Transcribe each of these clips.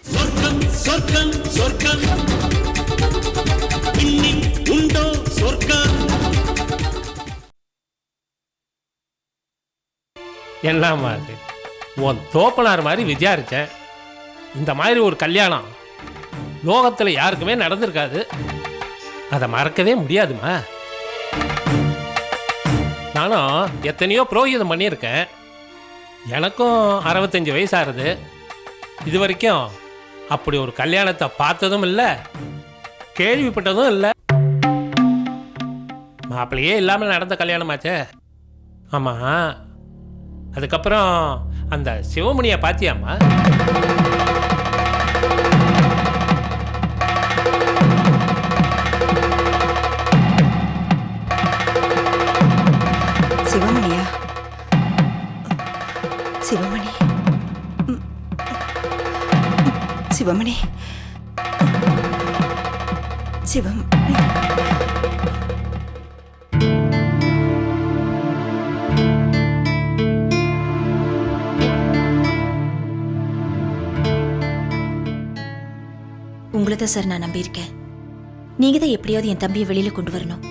சொர்க்கம் சொர்க்கம் சொர்க்கம். உண்டோ சொர்க்கம்? என்னம்மா அது? உன் தோப்பனார் மாதிரி விசாரிச்சேன். இந்த மாதிரி ஒரு கல்யாணம் லோகத்தில் யாருக்குமே நடந்திருக்காது. அதை மறக்கவே முடியாதுமா நானும் எத்தனையோ புரோகிதம் பண்ணியிருக்கேன். எனக்கும் அறுபத்தஞ்சு வயசாகுது. இது வரைக்கும் அப்படி ஒரு கல்யாணத்தை பார்த்ததும் இல்லை. கேள்விப்பட்டதும் இல்லை. மாப்பிள்ளையே இல்லாமல் நடந்த கல்யாணமாச்சே. ஆமாம் அதுக்கப்புறம் அந்த சிவமணியை பார்த்தியாம்மா? சிவமணி. சிவம் உங்களை தான் சார் நான் நம்பியிருக்கேன். நீங்க தான் எப்படியாவது என் தம்பியை வெளியில கொண்டு வரணும்.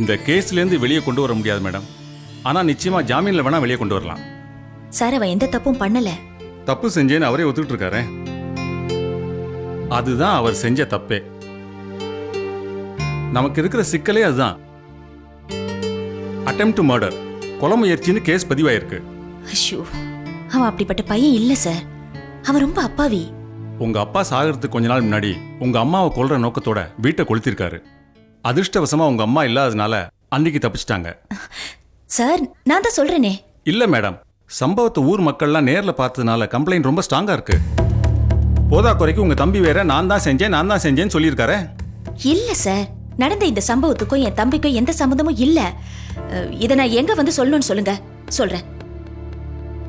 இந்த கேஸ்லேருந்து வெளியே கொண்டு வர முடியாது மேடம். ஆனால் நிச்சயமாக ஜாமீனில் வேணால் வெளியே கொண்டு வரலாம். சார் அவன் எந்த தப்பும் பண்ணல. தப்பு செஞ்சேன்னு அவரே ஒத்துக்கிட்டு இருக்காரே. அதுதான் அவர் செஞ்ச தப்பே. நமக்கு இருக்கிற சிக்கலே அதுதான். அட்டெம்ட் டு மர்டர் கொலை முயற்சின்னு கேஸ் பதிவாயிருக்கு. ஐயோ அவன் அப்படிப்பட்ட பையன் இல்ல சார் அவன் ரொம்ப அப்பாவி. உங்க அப்பா சாகிறதுக்கு கொஞ்ச நாள் முன்னாடி உங்க அம்மாவை கொல்ற நோக்கத்தோட வீட்டை கொளுத்திருக்காரு. அதிர்ஷ்டவசமா உங்க அம்மா இல்லாதனால அன்னைக்கு தப்பிச்சிட்டாங்க. சார் நான் தான் சொல்றேனே. இல்ல மேடம் சம்பவத்தை ஊர் மக்கள்லாம் நேர்ல பார்த்ததுனால கம்ப்ளைண்ட் ரொம்ப ஸ்ட்ராங்கா இருக்கு. போதா குறைக்கு உங்க தம்பி வேற நான் தான் செஞ்சேன் நான் தான் செஞ்சேன்னு சொல்லியிருக்காரே? இல்ல சார். நடந்த இந்த சம்பவத்துக்கும் என் தம்பிக்கும் எந்த சம்மந்தமும் இல்ல. அஹ், இதை நான் எங்க வந்து சொல்லணும்னு சொல்லுங்க? சொல்றேன்.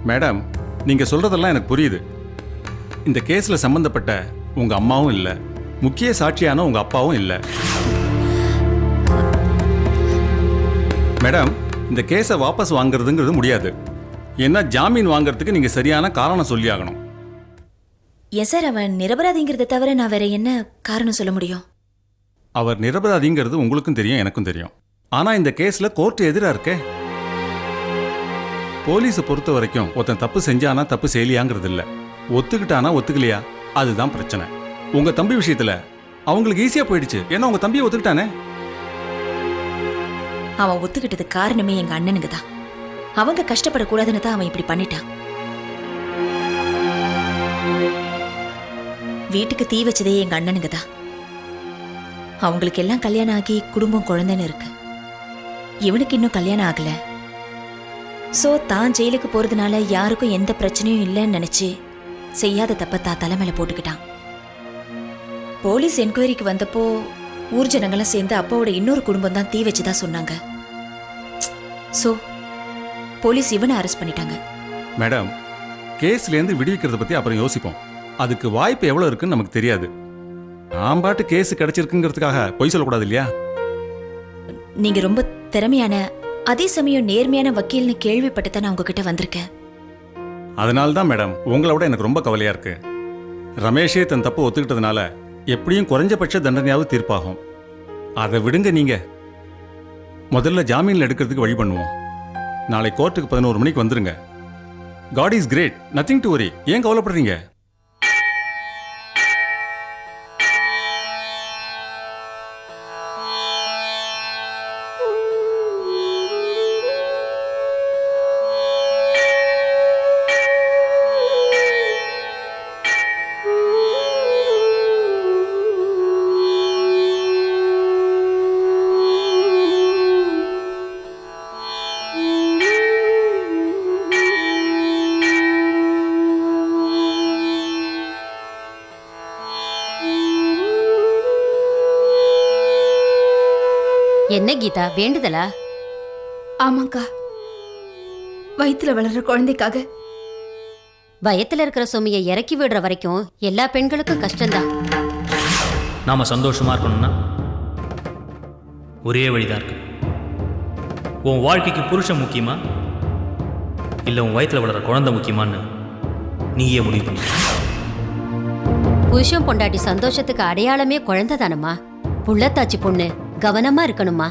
மேடம் நீங்க சொல்றதெல்லாம் எனக்கு புரியுது. இந்த கேஸ்ல சம்பந்தப்பட்ட உங்க அம்மாவும் இல்ல. முக்கிய சாட்சியான உங்க அப்பாவும் இல்ல. மேடம் இந்த கேஸை வாபஸ் வாங்குறதுங்கிறது முடியாது. ஏன்னா ஜாமீன் வாங்குறதுக்கு நீங்க சரியான காரணம் சொல்லி ஆகணும் ஏன் சார் அவன் நிரபராதிங்கிறத தவிர நான் வேற என்ன காரணம் சொல்ல முடியும்? அவர் நிரபராதிங்கிறது உங்களுக்கும் தெரியும் எனக்கும் தெரியும். ஆனா இந்த கேஸ்ல கோர்ட் எதிரா இருக்கே. போலீஸை பொறுத்த வரைக்கும் ஒருத்தன் தப்பு செஞ்சானா தப்பு செய்யலையாங்கிறது இல்ல. ஒத்துக்கிட்டானா ஒத்துக்கலையா? அதுதான் பிரச்சனை. உங்க தம்பி விஷயத்துல அவங்களுக்கு ஈஸியா போயிடுச்சு. ஏன்னா உங்க தம்பியை ஒத்துக்கிட்டானே. அவன் ஒத்துக்கிட்டது காரணமே எங்க அண்ணனுங்க தான். அவங்க கஷ்டப்படக்கூடாதுன்னு தான் அவன் இப்படி பண்ணிட்டான். வீட்டுக்கு தீ வச்சதே எங்க அண்ணனுங்க தான். அவங்களுக்கு எல்லாம் கல்யாணம் ஆகி குடும்பம் குழந்தைன்னு இருக்கு. இவனுக்கு இன்னும் கல்யாணம் ஆகல. சோ தான் ஜெயிலுக்கு போறதுனால யாருக்கும் எந்த பிரச்சனையும் இல்லைன்னு நினைச்சு செய்யாத தப்ப தான் தலைமையில போட்டுக்கிட்டான். போலீஸ் என்கொயரிக்கு வந்தப்போ ஊர் ஜனங்களாம் சேர்ந்து அப்பாவோட இன்னொரு குடும்பம் தான் தீ வச்சதா சொன்னாங்க. சோ போலீஸ் இவனை அரெஸ்ட் பண்ணிட்டாங்க. மேடம் கேஸ்லேருந்து விடுவிக்கிறத பத்தி அப்புறம் யோசிப்போம். அதுக்கு வாய்ப்பு எவ்வளவு இருக்குன்னு நமக்கு தெரியாது. நான் பாட்டு கேஸ் கிடைச்சிருக்குங்கிறதுக்காக பொய் சொல்லக்கூடாது இல்லையா? நீங்க ரொம்ப திறமையான அதே சமயம் நேர்மையான வக்கீல்னு கேள்விப்பட்டு நான் உங்ககிட்ட வந்திருக்கேன். அதனால தான் மேடம் உங்களை விட எனக்கு ரொம்ப கவலையா இருக்கு. ரமேஷே தன் தப்பு ஒத்துக்கிட்டதுனால எப்படியும் குறைஞ்சபட்ச தண்டனையாவது தீர்ப்பாகும். அதை விடுங்க நீங்க. முதல்ல ஜாமீன்ல எடுக்கிறதுக்கு வழி பண்ணுவோம். நாளை கோர்ட்டுக்கு பதினோரு மணிக்கு வந்துருங்க. God is great nothing to worry ஏன் கவலைப்படுறீங்க? என்ன கீதா வேண்டுதலா? ஆமாக்கா வயித்துல வளர்ற குழந்தைக்காக. வயத்துல இருக்கிற சுமையை இறக்கி விடுற வரைக்கும் எல்லா பெண்களுக்கும் கஷ்டம்தான். நாம் சந்தோஷமாக இருக்கணும்னா ஒரே வழிதான் இருக்கு. உன் வாழ்க்கைக்கு புருஷன் முக்கியமா? இல்லை உன் வயித்துல வளர குழந்தை முக்கியமான்னு நீயே முடிவு பண்ணி புருஷன் பொண்டாட்டி சந்தோஷத்துக்கு அடையாளமே குழந்தை தானம்மா புள்ளத்தாச்சி பொண்ணு. கவனமா இருக்கணுமா?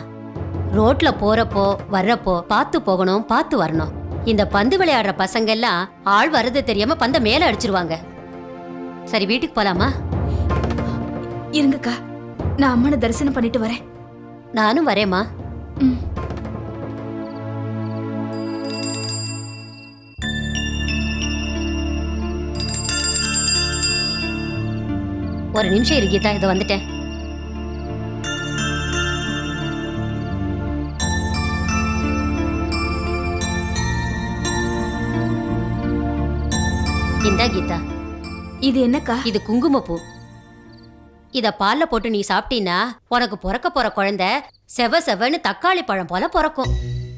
ரோட்ல போறப்போ வர்றப்போ பார்த்து போகணும் பார்த்து வரணும். இந்த பந்து விளையாடுற பசங்க எல்லாம் ஆள் வர்றது தெரியாம பந்த மேல அடிச்சிருவாங்க. சரி வீட்டுக்கு போலாமா? இருங்கக்கா நான் அம்மனை தரிசனம் பண்ணிட்டு வரேன். நானும் வரேம்மா. ம். ஒரு நிமிஷம் இரு கீதா இதை வந்துட்டேன். இந்தா கீதா. இது என்னக்கா? இது குங்குமப்பூ. இத பால்ல போட்டு நீ சாப்பிட்டீன்னா உனக்கு பிறக்க போற குழந்தை செவ செவன்னு தக்காளி பழம் போல பிறக்கும்.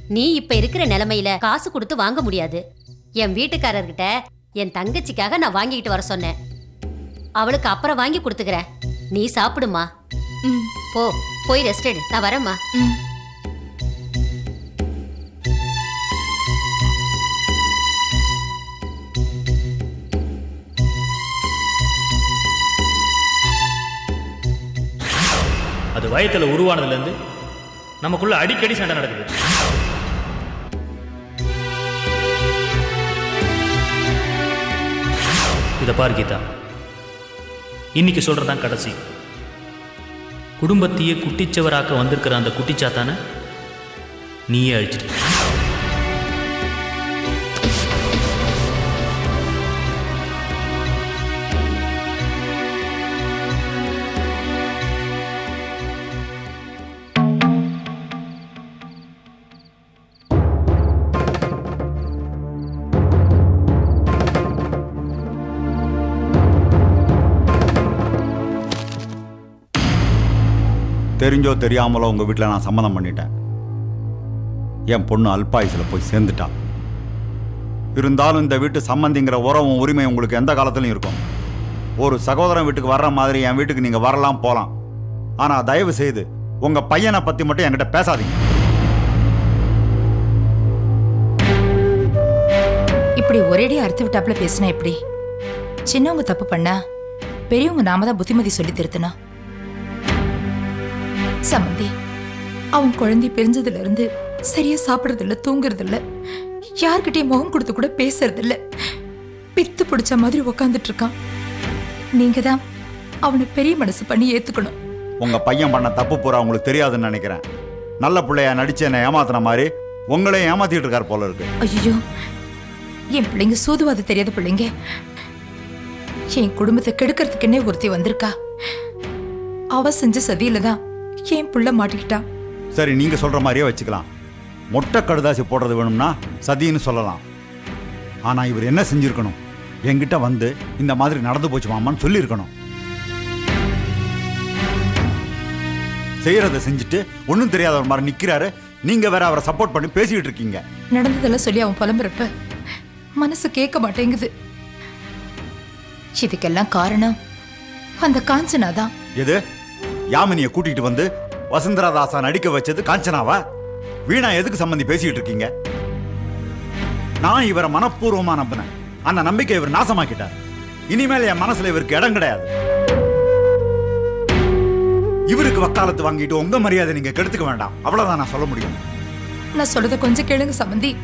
நீ இப்ப இருக்கிற நிலைமையில காசு கொடுத்து வாங்க முடியாது. என் வீட்டுக்காரர்கிட்ட என் தங்கச்சிக்காக நான் வாங்கிக்கிட்டு வர சொன்னேன். அவளுக்கு அப்புறம் வாங்கி கொடுத்துக்கிறேன். நீ சாப்பிடுமா? போ போய் ரெஸ்ட் எடு. நான் வரேம்மா. வயத்தில் உருவானதுலேருந்து நமக்குள்ள அடிக்கடி சண்டை நடக்குது. இதை பார் கீதா. இன்னைக்கு சொல்றதான் கடைசி. குடும்பத்தையே குட்டிச்சவராக்க வந்திருக்கிற அந்த குட்டிச்சாத்தான நீயே அழிச்சிட்டு. தெரிஞ்சோ தெரியாமலோ உங்கள் வீட்டில் நான் சம்மதம் பண்ணிட்டேன். என் பொண்ணு அல்பாயுசில் போய் சேர்ந்துட்டான் இருந்தாலும் இந்த வீட்டு சம்மந்திங்கிற உறவும் உரிமை உங்களுக்கு எந்த காலத்துலையும் இருக்கும். ஒரு சகோதரன் வீட்டுக்கு வர்ற மாதிரி என் வீட்டுக்கு நீங்கள் வரலாம் போகலாம் ஆனால் தயவு செய்து உங்கள் பையனை பற்றி மட்டும் என்கிட்ட பேசாதீங்க. இப்படி ஒரேடி அறுத்து விட்டாப்புல பேசினா எப்படி? சின்னவங்க தப்பு பண்ணா பெரியவங்க நாம தான் புத்திமதி சொல்லி திருத்தணும். சம்மந்தி அவன் குழந்தை பிரிஞ்சதுல இருந்து சரியா சாப்பிடுறது இல்ல தூங்குறது இல்ல யார்கிட்டயும் முகம் கொடுத்து கூட பேசுறது இல்ல பித்து பிடிச்ச மாதிரி உக்காந்துட்டு இருக்கான் நீங்க தான் அவனை பெரிய மனசு பண்ணி ஏத்துக்கணும். உங்கள் பையன் பண்ண தப்பு பூரா உங்களுக்கு தெரியாதுன்னு நினைக்கிறேன். நல்ல பிள்ளையா நடிச்சு என்னை ஏமாத்தின மாதிரி உங்களையும் ஏமாத்திட்டு இருக்கார் போல இருக்கு. ஐயோ என் பிள்ளைங்க சூதுவாது தெரியாத பிள்ளைங்க. என் குடும்பத்தை கெடுக்கிறதுக்குன்னே ஒருத்தி வந்திருக்கா. அவ செஞ்ச சதியில தான் என் புள்ள மாட்டிக்கிட்டா? சரி நீங்க சொல்ற மாதிரியே வச்சுக்கலாம். மொட்டை கடுதாசி போடுறது வேணும்னா சதின்னு சொல்லலாம். ஆனா இவர் என்ன செஞ்சிருக்கணும்? என்கிட்ட வந்து இந்த மாதிரி நடந்து போச்சு மாமான்னு சொல்லியிருக்கணும். செய்யறதை செஞ்சுட்டு ஒன்றும் தெரியாதவர் மாதிரி நிக்கிறாரு. நீங்க வேற அவரை சப்போர்ட் பண்ணி பேசிக்கிட்டு இருக்கீங்க. நடந்ததெல்லாம் சொல்லி அவன் புலம்புறப்ப மனசு கேட்க மாட்டேங்குது. இதுக்கெல்லாம் காரணம் அந்த காஞ்சனா தான் எது? யாமினியை கூட்டிட்டு வந்து வசந்தராதாசா நடிக்க வச்சது காஞ்சனாவா? வீணா எதுக்கு சம்பந்தி பேசிக்கிட்டு இருக்கீங்க? நான் இவரை மனப்பூர்வமா நம்பினேன். அந்த நம்பிக்கை இவர் நாசமாக்கிட்டார். இனிமேல் என் மனசுல இவருக்கு இடம் கிடையாது. இவருக்கு வக்காலத்து வாங்கிட்டு உங்க மரியாதை நீங்க கெடுத்துக்க வேண்டாம். அவ்வளவுதான் நான் சொல்ல முடியும். நான் சொல்றத கொஞ்சம் கேளுங்க சம்பந்தி.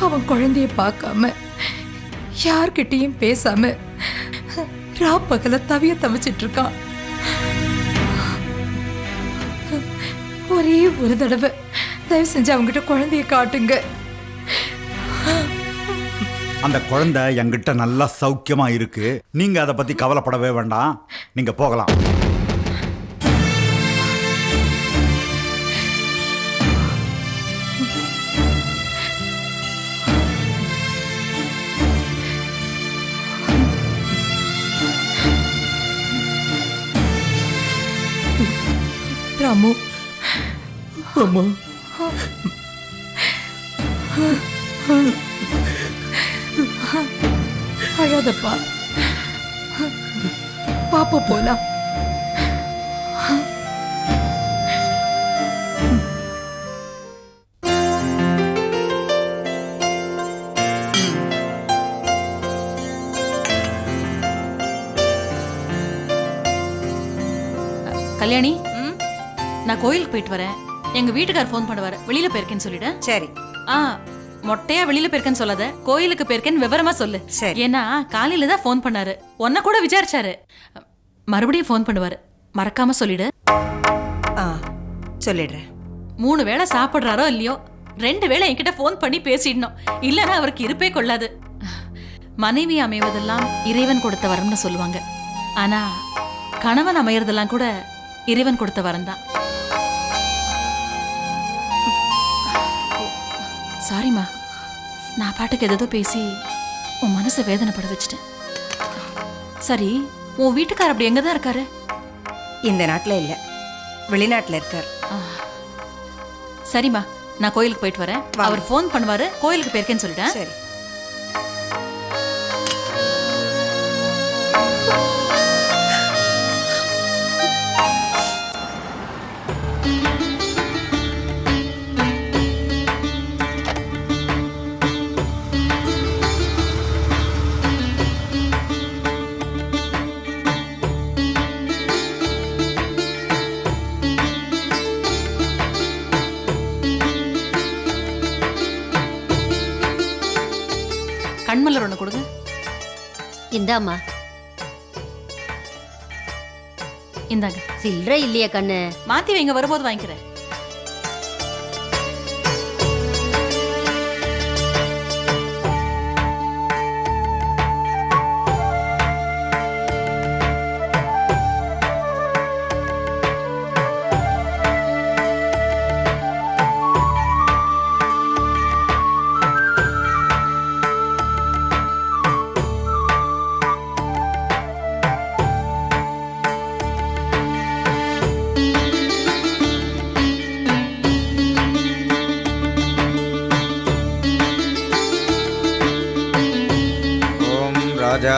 அவன் குழந்தைய பார்க்காம யார்கிட்டயும் பேசாம ரா பகல தவிய தவிச்சிட்டு இருக்கான் ஒரே ஒரு தடவை தயவு செஞ்சு அவங்ககிட்ட குழந்தைய காட்டுங்க. அந்த குழந்தை என்கிட்ட நல்லா சௌக்கியமா இருக்கு. நீங்க அதை பத்தி கவலைப்படவே வேண்டாம். நீங்க போகலாம். அம்மு. அம்மா. அழாதப்பா. பாப்பா போலாம். கல்யாணி? நான் கோயிலுக்கு போயிட்டு வரேன். எங்க வீட்டுக்கார் ஃபோன் பண்ணுவாரு. வெளியில போயிருக்கேன்னு சொல்லிடு. சரி. ஆ மொட்டையா வெளியில போயிருக்கேன்னு சொல்லாத. கோயிலுக்கு போயிருக்கேன்னு விவரமா சொல்லு. சரி. ஏன்னா காலையில தான் ஃபோன் பண்ணாரு. உன்னை கூட விசாரிச்சாரு. மறுபடியும் ஃபோன் பண்ணுவாரு. மறக்காம சொல்லிடு. ஆ சொல்லிடுறேன். மூணு வேளை சாப்பிடுறாரோ இல்லையோ ரெண்டு வேளை என்கிட்ட ஃபோன் பண்ணி பேசிடணும். இல்லைன்னா அவருக்கு இருப்பே கொள்ளாது. மனைவி அமைவதெல்லாம் இறைவன் கொடுத்த வரம்னு சொல்லுவாங்க. ஆனா கணவன் அமையறதெல்லாம் கூட இறைவன் கொடுத்த வரம் தான் சாரிம்மா நான் பாட்டுக்கு ஏதோ பேசி உன் மனசை வேதனைப்பட வச்சுட்டேன். சரி உன் வீட்டுக்கார் அப்படி எங்க தான் இருக்காரு? இந்த நாட்டில் இல்லை. வெளிநாட்டில் இருக்கார். சரிம்மா நான் கோயிலுக்கு போயிட்டு வரேன். அவர் ஃபோன் பண்ணுவாரு கோயிலுக்கு போயிருக்கேன்னு சொல்லிட்டேன். சரி. கண்மலர் ஒன்று கொடுங்க. இந்தாம்மா. இந்தாங்க. சில்லறை இல்லையா கண்ணு. மாத்தி வைங்க வரும்போது வாங்கிக்கிறேன்.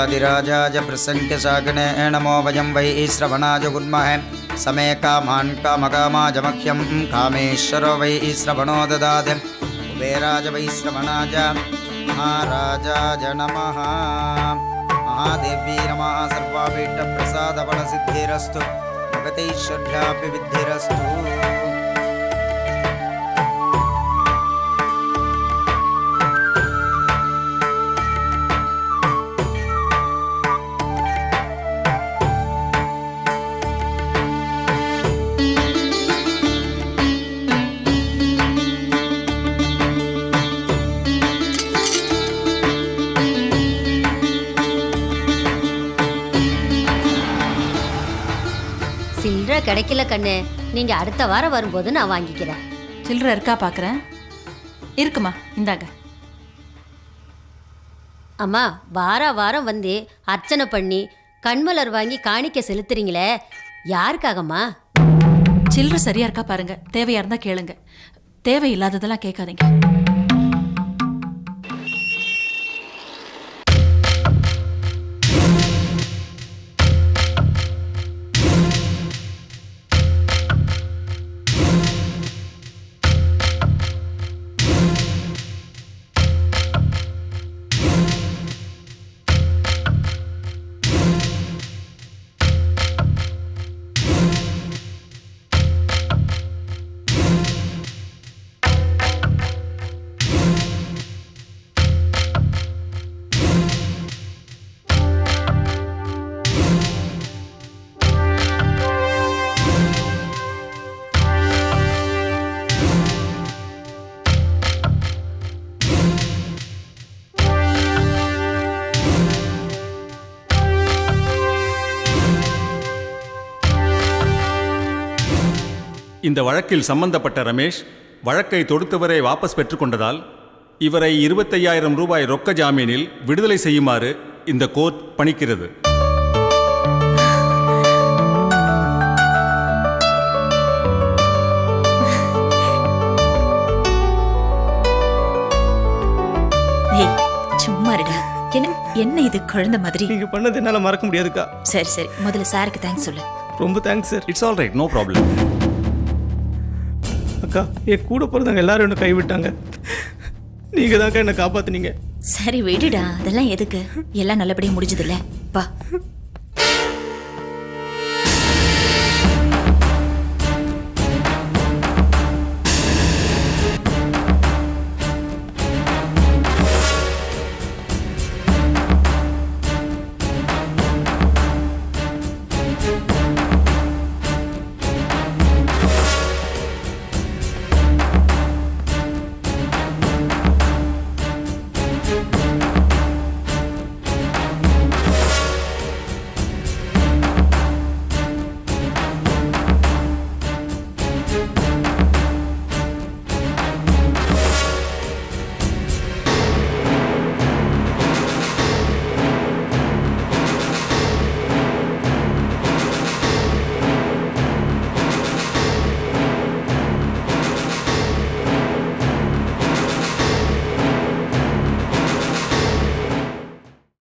राजाधिराजाय प्रसङ्ख्यशाकने नमो वयं वै श्रवणाय गुर्महे समे कामान् कामकामाय मह्यं कामेश्वरो वै श्रवणो ददाति। कुबेराज वै श्रवणाय महाराजाय नमः। महादेवी नमः सर्वाभीष्टप्रसादफलसिद्धिरस्तु भगतैश्वर्यापि विद्धिरस्तु சில்லறை கிடைக்கல கண்ணு. நீங்க அடுத்த வாரம் வரும்போது நான் வாங்கிக்கிறேன். சில்லறை இருக்கா பார்க்குறேன் இருக்குமா இந்தாங்க. அம்மா வார வாரம் வந்து அர்ச்சனை பண்ணி கண்மலர் வாங்கி காணிக்க செலுத்துறீங்களே. யாருக்காகம்மா? சில்லறை சரியா இருக்கா பாருங்க. தேவையா இருந்தா கேளுங்க. தேவையில்லாததெல்லாம் கேட்காதீங்க. இந்த வழக்கில் சம்பந்தப்பட்ட ரமேஷ் வழக்கை தொடுத்தவரை வாபஸ் பெற்றுக்கொண்டதால் இவரை இருபத்தையாயிரம் ரூபாய் ரொக்க ஜாமீனில் விடுதலை செய்யுமாறு இந்த கோர்ட் பணிக்கிறது. என்ன என்ன இது குழந்தை மாதிரி? நீங்கள் பண்ணது என்னால் மறக்க முடியாதுக்கா. சரி சரி. முதல்ல சாருக்கு தேங்க்ஸ் சொல்லு. ரொம்ப thanks sir it's all right no problem அக்கா என் கூட பிறந்தவங்க எல்லாரும் என்ன கைவிட்டாங்க. நீங்க தான்க்கா என்னை காப்பாத்துனீங்க. சரி விடுடா. அதெல்லாம் எதுக்கு? எல்லாம் நல்லபடியா முடிஞ்சதுல்ல. வா.